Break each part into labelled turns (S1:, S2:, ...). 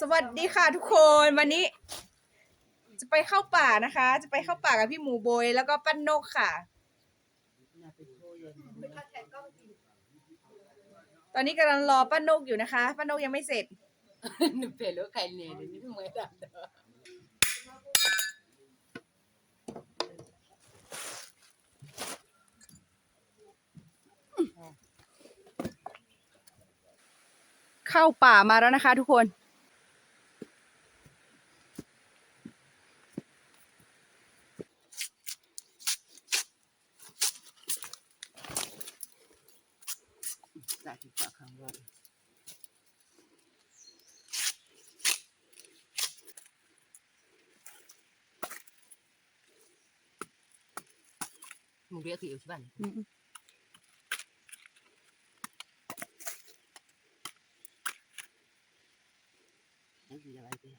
S1: สวัสดีค่ะทุกคนวันนี้ จะไปเข้าป่านะคะ จะไปเข้าป่ากับพี่หมูโบยแล้วก็ปั้นนกค่ะ ตอนนี้กำลังรอป้านกอยู่นะคะป้านกยังไม่เสร็จ
S2: Nu pelo kai ne ni ni da.
S1: เข้าป่ามาแล้วนะคะ ทุกคน
S2: Sa ti pa kan wa. Mu dia ki u ban. นั่นคืออะไรเนี่ย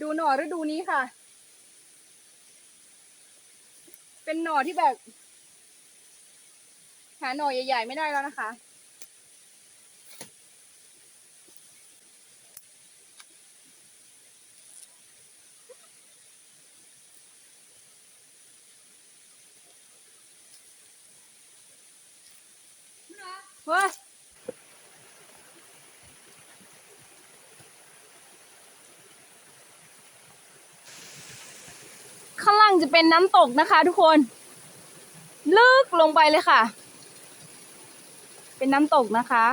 S1: ดูหน่อฤดูนี้ค่ะ เป็นหน่อที่แบบ หาหน่อใหญ่ ๆ ไม่ได้แล้วนะคะ เฮ้ย ข้างล่าง จะเป็นน้ำตกนะคะ ทุกคน ลึกลงไปเลยค่ะ เป็นน้ำตกนะคะ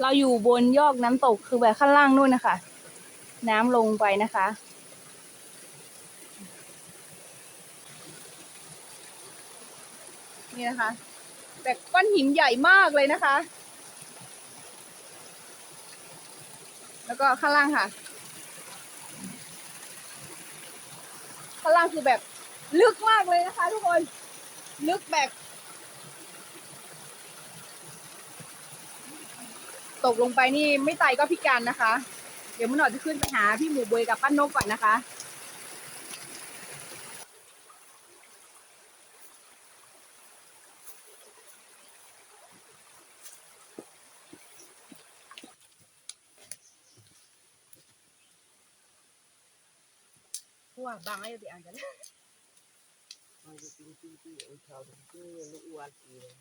S1: เราอยู่บนยอดน้ำตกคือแบบข้างล่างนู่นนะคะ น้ำลงไปนะคะ นี่นะคะ แต่ก้อนหินใหญ่มากเลยนะคะ แล้วก็ข้างล่างค่ะ ข้างล่างคือแบบลึกมากเลยนะคะ ทุกคนลึกแบบ ตกลงไปนี่ไม่ตายก็พิการนะคะ เดี๋ยวมันหน่อยจะขึ้นไปหาพี่หมูบวยกับป้านนกก่อนนะคะ
S2: เพราะว่าบางไอ้เดี๋ยวอ่านกันมันจะกินกินกินไอ้ชาวกินลูก วัวกิน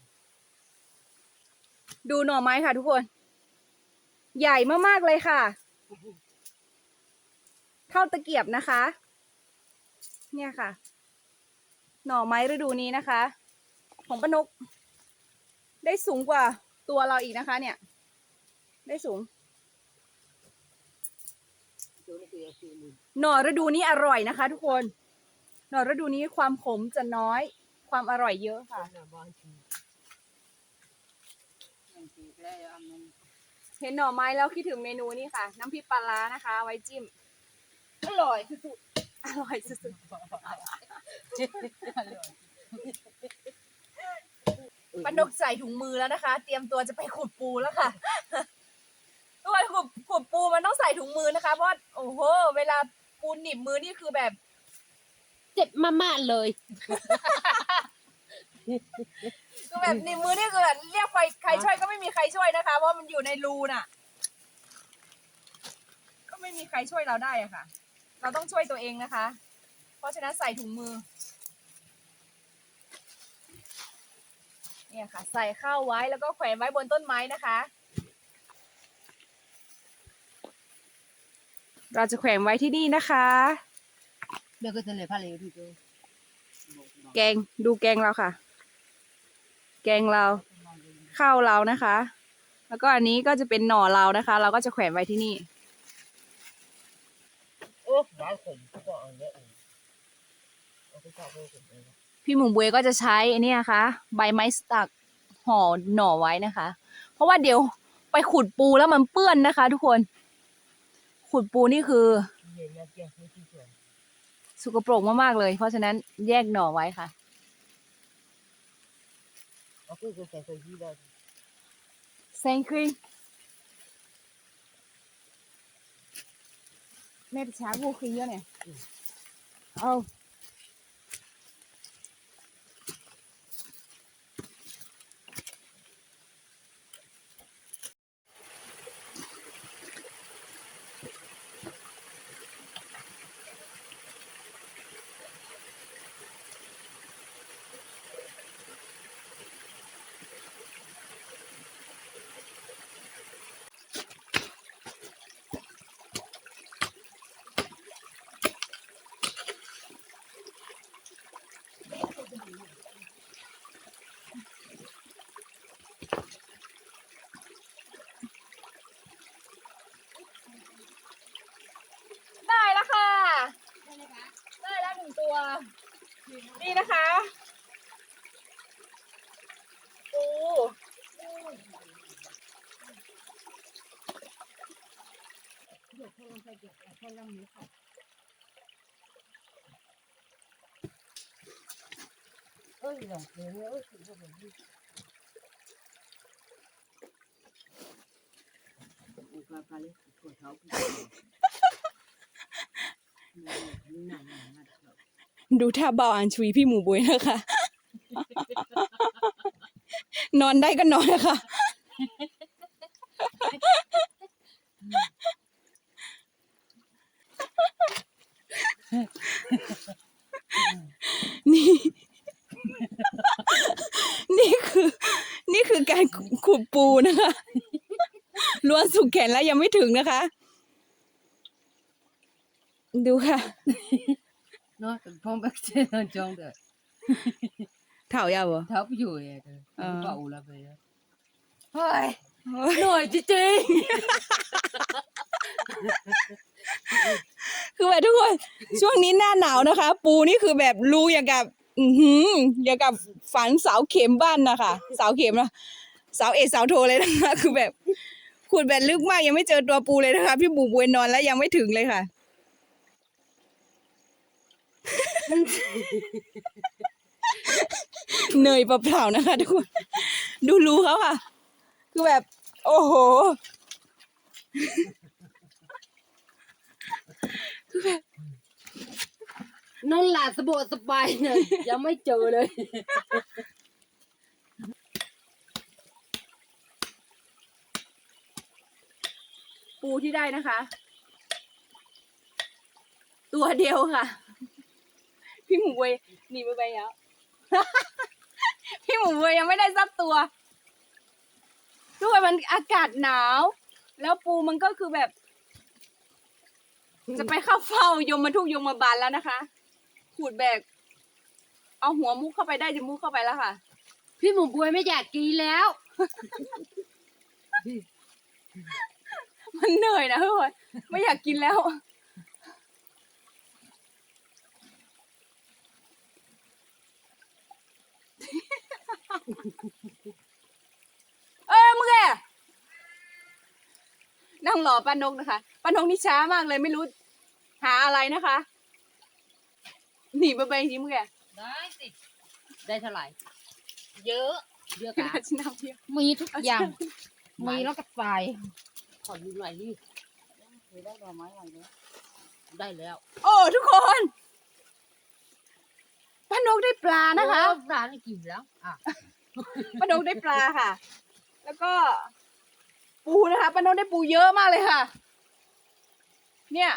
S1: ดูหน่อไม้ค่ะทุกคน ใหญ่มากๆเลยค่ะ เท่าตะเกียบนะคะ เนี่ยค่ะ หน่อไม้ฤดูนี้นะคะ ของปนก ได้สูงกว่าตัวเราอีกนะคะ เนี่ย ได้สูง
S2: ตัวนี้คือคือมือ
S1: หน่อฤดูนี้อร่อยนะคะ ทุกคน หน่อฤดูนี้ความขมจะน้อย ความอร่อยเยอะค่ะ
S2: หน้าบ้านทีนั่นคือแล้วอันนั้น
S1: เห็นหน่อไม้แล้วคิดถึงเมนูนี้ค่ะ น้ำพริกปลาร้านะคะ ไว้จิ้ม อร่อยสุดๆ อร่อยสุดๆปานกใส่ถุงมือแล้วนะคะ เตรียมตัวจะไปขุดปูแล้วค่ะทุกคนขุดขุด ปูมันต้องใส่ถุงมือนะคะ เพราะว่าโอ้โห เวลาปูหนีบมือนี่คือแบบ
S2: เจ็บมากๆเลย
S1: คือแบบหนีบมือนี่คือแบบเรียกใครใครช่วยก็ไม่มีใครช่วยนะคะ เพราะมันอยู่ในรูน่ะ ก็ไม่มีใครช่วยเราได้อะค่ะ เราต้องช่วยตัวเองนะคะ เพราะฉะนั้นใส่ถุงมือ เนี่ยค่ะ ใส่เข้าไว้แล้วก็แขวนไว้บนต้นไม้นะคะ เราจะแขวนไว้ที่นี่นะคะ
S2: เดี๋ยวก็จะเลยพาเลยดูดู
S1: แกงดูแกงเราค่ะ แกงเราข้าวเรานะคะ แล้วก็อันนี้ก็จะเป็นหน่อเรานะคะ เราก็จะแขวนไว้ที่นี่
S2: โอ้ร้านผมก็อันเนี้ยเองเอาไปฝากไว้ผมเอง
S1: พี่หมูบวยก็จะใช้อันนี้นะคะ ใบไม้สตักห่อหน่อไว้นะคะ เพราะว่าเดี๋ยวไปขุดปูแล้วมันเปื้อนนะคะ ทุกคน ขุดปูนี่คือ
S2: เย็นแล้วแกไม่ที่สวน
S1: สกปรกมากๆเลย เพราะฉะนั้นแยกหน่อไว้ค่ะ
S2: เอาคือใส่ใส่ที่ได้
S1: แซงครีแม่ช้ากูคือเยอะเนี่ยเอา ได้แล้วค่ะ ได้แล้วหนึ่งตัว นี่นะคะปู
S2: เดี๋ยวเขาลงเดี๋ยเอ้ยหลงเกลือเอ้ย คือว่าแบบนี้โอ้กาเลยปวเท้า
S1: ดูท่าเบาอันชุยพี่หมูบวยนะคะ นอนได้ก็นอนนะคะนี่ นี่คือ นี่คือการขุดปูนะคะ ล้วนสุกแขนแล้วยังไม่ถึงนะคะ ดูค่ะ
S2: nó phong bác trên là trong được
S1: เถ่ายาวเหรอ
S2: tháo rồi rồi
S1: Ờ.
S2: bậu là về thôi nổi chứ chị
S1: คือแบบทุกคน ช่วงนี้หน้าหนาวนะคะ ปูนี่คือแบบรูอย่างกับ อือหืออย่างกับฝันเสาเข็มบ้านนะคะเสาเข็มนะเสาเอกเสาโทเลยนะคะ คือแบบ ขุดแบบลึกมากยังไม่เจอตัวปูเลยนะคะ พี่บูบวยนอนแล้วยังไม่ถึงเลยค่ะ เหนื่อยเปล่าๆนะคะทุกคน ดูรูเขาค่ะ คือแบบ โอ้โห
S2: nó là sập bộ sập bài này dám mấy chờ เลย
S1: ที่ได้นะคะ ตัวเดียวค่ะ พี่หมูเวยหนีไปไปแล้ว พี่หมูเวยยังไม่ได้สักตัวด้วยมันอากาศหนาว แล้วปูมันก็คือแบบ จะไปเข้าเฝ้ายมมาทุกยมมาบาลแล้วนะคะ ขูดแบก เอาหัวมุกเข้าไปได้จะมุกเข้าไปแล้วค่ะ
S2: พี่หมูบวยไม่อยากกินแล้ว
S1: มันเหนื่อยนะทุกคนไม่อยากกินแล้ว เอ้ยมึงแกนั่งรอป้านกนะคะป้านกนี่ช้ามากเลยไม่รู้ หาอะไรนะคะ หนีไปไปยิ้มแก
S2: ได้สิ ได้เท่าไหร่ เยอะ เยอะกะ
S1: ชินำเพีย
S2: มีทุกอย่าง มีแล้วก็ใส่ ขอดูหน่อยดิเคยได้ดอกไม้อะไรเนี่ยได้แล้ว
S1: โอ้ทุกคนป้านกได้ปลานะคะ
S2: โอ้ปลานี่กินแล้วอะ
S1: ป้านกได้ปลาค่ะ แล้วก็ ปูนะคะป้านกได้ปูเยอะมากเลยค่ะ เนี่ย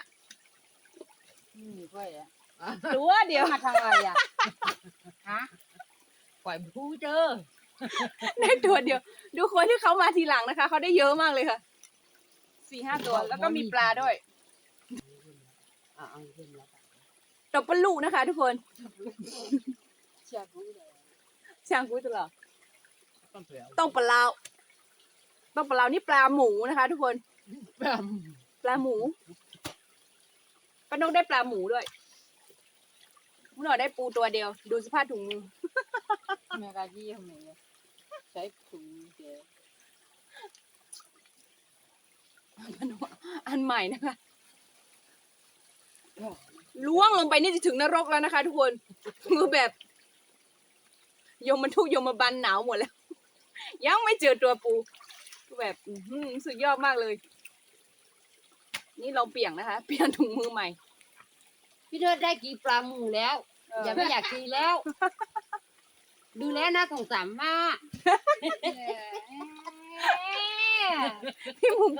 S2: นี่ค่อยอะ
S1: หรือว่าเดี๋ยว
S2: มาทางอะไรอะฮะปล่อยผู้เจอ
S1: ได้ตัวเดียว ดูคนที่เขามาทีหลังนะคะ เขาได้เยอะมากเลยค่ะ สี่ห้าตัว แล้วก็มีปลาด้วย
S2: อะเอาเย็นแล้ว
S1: ตบปลาลูกนะคะ ทุกคน
S2: เชื่อรู้เลย
S1: ช่างกุ้ยตลอด
S2: ต้องเปลี่ยน
S1: ต้องปลาลาวต้องปลาลาวนี่ปลาหมูนะคะ ทุกคนปลาหมูป้านกได้ปลาหมูด้วยคุณหน่อยได้ปูตัวเดียว ดูสภาพถุงมือ
S2: แม่กายี่ทำไมเนี่ยใช้ถุงเดียว
S1: อันใหม่นะคะล้วงลงไปนี่จะถึงนรกแล้วนะคะ ทุกคนคือแบบ ยมมันทุกข์ยมมาบันหนาวหมดแล้ว ยังไม่เจอตัวปูคือแบบอื้อหือสุดยอดมากเลย นี่เราเปลี่ยนนะคะ เปลี่ยนถุงมือใหม่
S2: พี่เทิดได้กี่ปลาหมูแล้วอย่าไม่อยากกินแล้ว ดูแลนะสงสารมาก
S1: พี่หมุม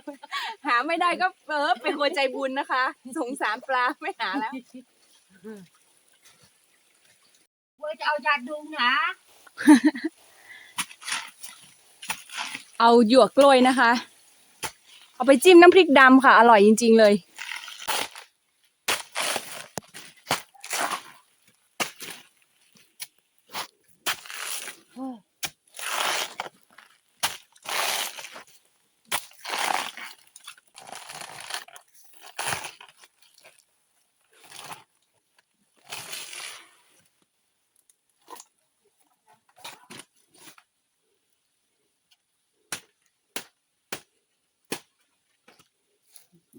S1: หาไม่ได้ก็เออเป็นคนใจบุญนะคะ สงสารปลาไม่หาแล้ว
S2: เว้ยจะเอายาดุงนะ
S1: เอาหยวกกล้วยนะคะ เอาไปจิ้มน้ำพริกดำค่ะ อร่อยจริง ๆ เลย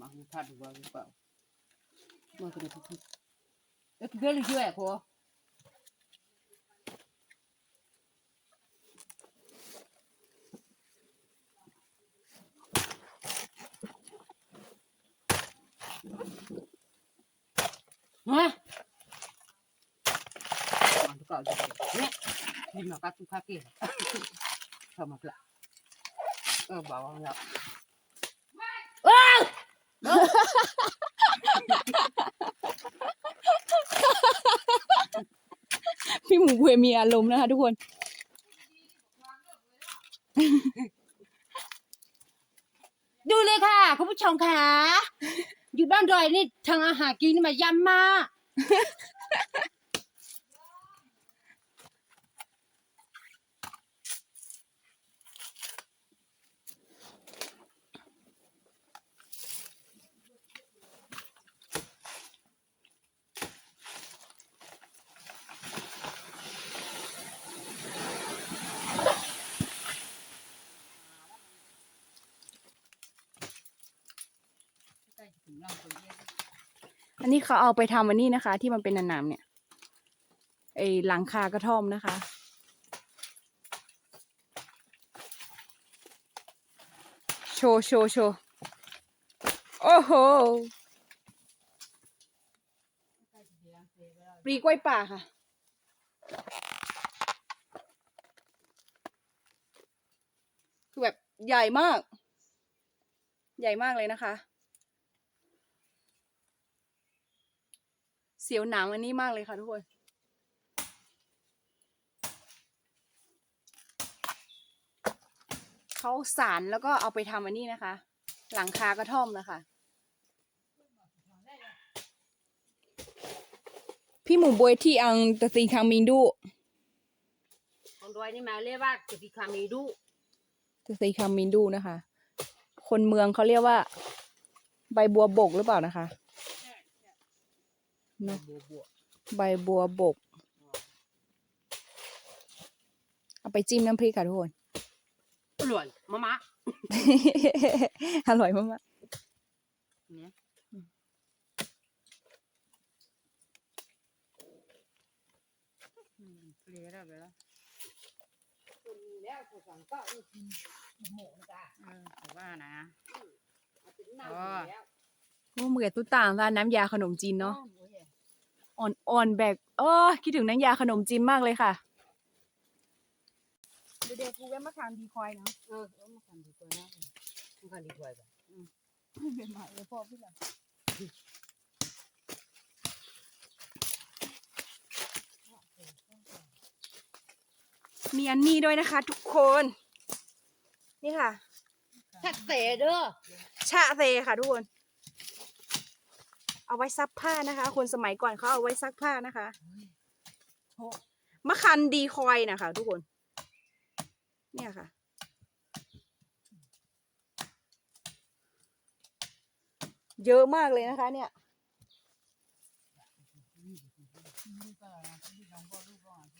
S2: มาทัดว่าหรือเปล่ามาก็ได้ทุกเอ้ยเกิดช่วยพอฮะมันก็เอาเนี่ยดิมากัดทุกข้าเกศเข้ามาละเออบอกว่าแล้ว
S1: พี่หมู เวมีอารมณ์นะคะทุกคน
S2: ดูเลยค่ะ คุณผู้ชมค่ะ อยู่บ้านดอยนี่ทางอาหารกินนี่มายำมาก
S1: อันนี้เขาเอาไปทำอันนี้นะคะ ที่มันเป็นหนามๆเนี่ย ไอหลังคากระท่อมนะคะ โชว์โชว์โชว์โอ้โหปรีกล้วยป่าค่ะ คือแบบใหญ่มาก ใหญ่มากเลยนะคะ เสียวหนังอันนี้มากเลยค่ะทุกคนเขาสารแล้วก็เอาไปทำอันนี้นะคะ หลังคากระท่อมนะคะ พี่หมูบวยที่อังตะตีคังมินดู
S2: ของดอยนี่มาเรียกว่าจะพิคามีดู
S1: ตะตีคังมินดูนะคะ คนเมืองเขาเรียกว่า ใบบัวบกหรือเปล่านะคะ เนอะ
S2: บัวบัว
S1: ใบบัวบก เอาไปจิ้มน้ำพริกค่ะทุกคน
S2: อร่อยมะมะ
S1: อร่อยมาก
S2: เนี่ยเปลี่ยนแล้วไปแล้วคนมีแล้วคนสั่งก็เออกินหมูนะจ๊ะเออแต่ว่านะ อ๋อ
S1: ๆว่าเหมือนตุ๊ต่างร้านน้ำยาขนมจีนเนาะ อ่อนๆแบบเออคิดถึงน้ำยาขนมจีนมากเลยค่ะเด็กกูแวะมาทางดีคอยเนาะ
S2: เออเอามาทำดีกว่านะมันกันดีกว่าแบบ
S1: เป็นหมาเลยพ่อพี่หลังมีอันนี้ด้วยนะคะ ทุกคน นี่ค่ะ
S2: ชัดเตะเด้อ
S1: ชะเซค่ะทุกคน เอาไว้ซักผ้านะคะ คนสมัยก่อนเขาเอาไว้ซักผ้านะคะมะคันดีคอยนะคะทุกคน เนี่ยค่ะ เยอะมากเลยนะคะ เนี่ย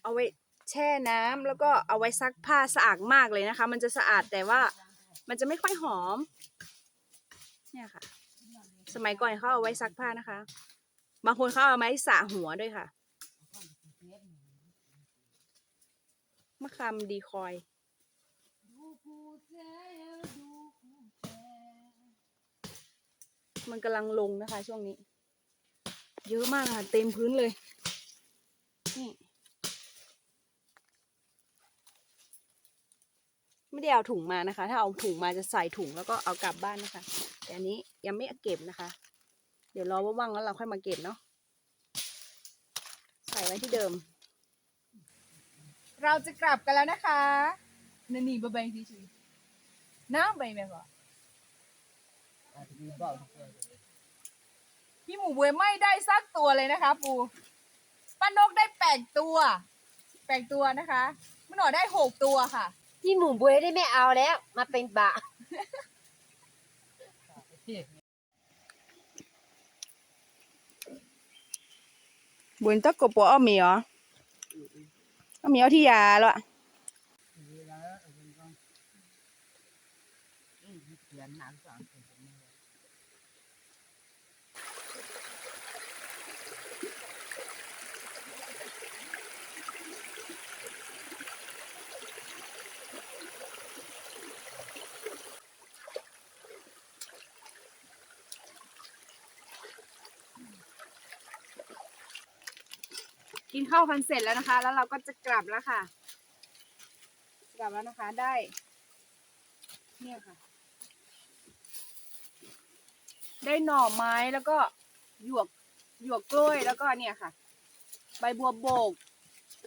S1: เอาไว้แช่น้ำแล้วก็เอาไว้ซักผ้าสะอาดมากเลยนะคะ มันจะสะอาดแต่ว่ามันจะไม่ค่อยหอม เนี่ยค่ะ สมัยก่อนเขาเอาไว้ซักผ้านะคะ บางคนเขาเอาไม้สระหัวด้วยค่ะ มะขามดีคอย มันกำลังลงนะคะช่วงนี้ เยอะมากค่ะ เต็มพื้นเลย นี่ ไม่ได้เอาถุงมานะคะ ถ้าเอาถุงมาจะใส่ถุงแล้วก็เอากลับบ้านนะคะ แต่อันนี้ยังไม่เก็บนะคะ เดี๋ยวรอว่างๆแล้วเราค่อยมาเก็บเนาะใส่ไว้ที่เดิม เราจะกลับกันแล้วนะคะนันนี่บะใบทีชีน้ำใบแม่ก่อพี่หมูบวยไม่ได้สักตัวเลยนะคะ ปูป้านกได้แปดตัวแปดตัวนะคะมันหน่อได้หกตัวค่ะ
S3: พี่หมูบวยได้ไม่เอาแล้ว มาเป็นบะ
S1: บุญตะกบปัวเอาเหมียวเอาเหมียวที่ยาแล้วอะ กินข้าวกันเสร็จแล้วนะคะ แล้วเราก็จะกลับแล้วค่ะ กลับแล้วนะคะได้ เนี่ยค่ะ ได้หน่อไม้แล้วก็หยวกหยวกกล้วยแล้วก็เนี่ยค่ะ ใบบัวโบก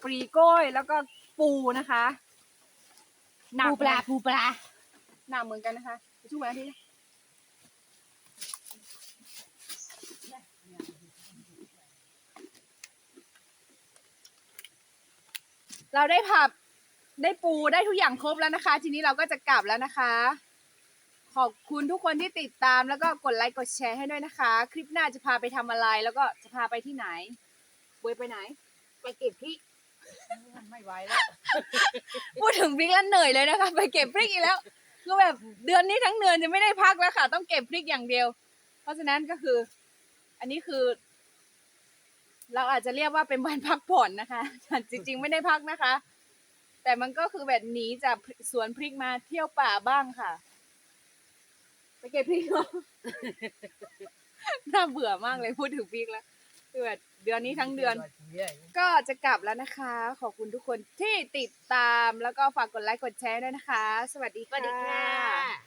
S1: ปรีกล้วยแล้วก็ปูนะคะหนัก
S3: ปูปลา
S1: นะ
S3: ปูปลา
S1: หนักเหมือนกันนะคะไปช่วยนะทีนะ เราได้ผับได้ปูได้ทุกอย่างครบแล้วนะคะ ทีนี้เราก็จะกลับแล้วนะคะ ขอบคุณทุกคนที่ติดตามแล้วก็กดไลค์กดแชร์ให้ด้วยนะคะ คลิปหน้าจะพาไปทำอะไร แล้วก็จะพาไปที่ไหนบวยไปไหน
S3: ไปเก็บพริก
S2: ไม่ไหวแล้ว
S1: พูดถึงพริกแล้วเหนื่อยเลยนะคะ ไปเก็บพริกอีกแล้วคือแบบเดือนนี้ทั้งเดือนจะไม่ได้พักแล้วค่ะ ต้องเก็บพริกอย่างเดียว เพราะฉะนั้นก็คือ อันนี้คือ เราอาจจะเรียกว่าเป็นวันพักผ่อนนะคะ จริง ๆ ไม่ได้พักนะคะ แต่มันก็คือแบบหนีจากสวนพริกมาเที่ยวป่าบ้างค่ะ ไปเก็บพริกเนอะน่าเบื่อมากเลยพูดถึงพริกแล้วคือแบบเดือนนี้ทั้งเดือน ก็จะกลับแล้วนะคะ ขอบคุณทุกคนที่ติดตามแล้วก็ฝากกดไลค์กดแชร์ด้วยนะคะ
S3: สวัสดีค่ะ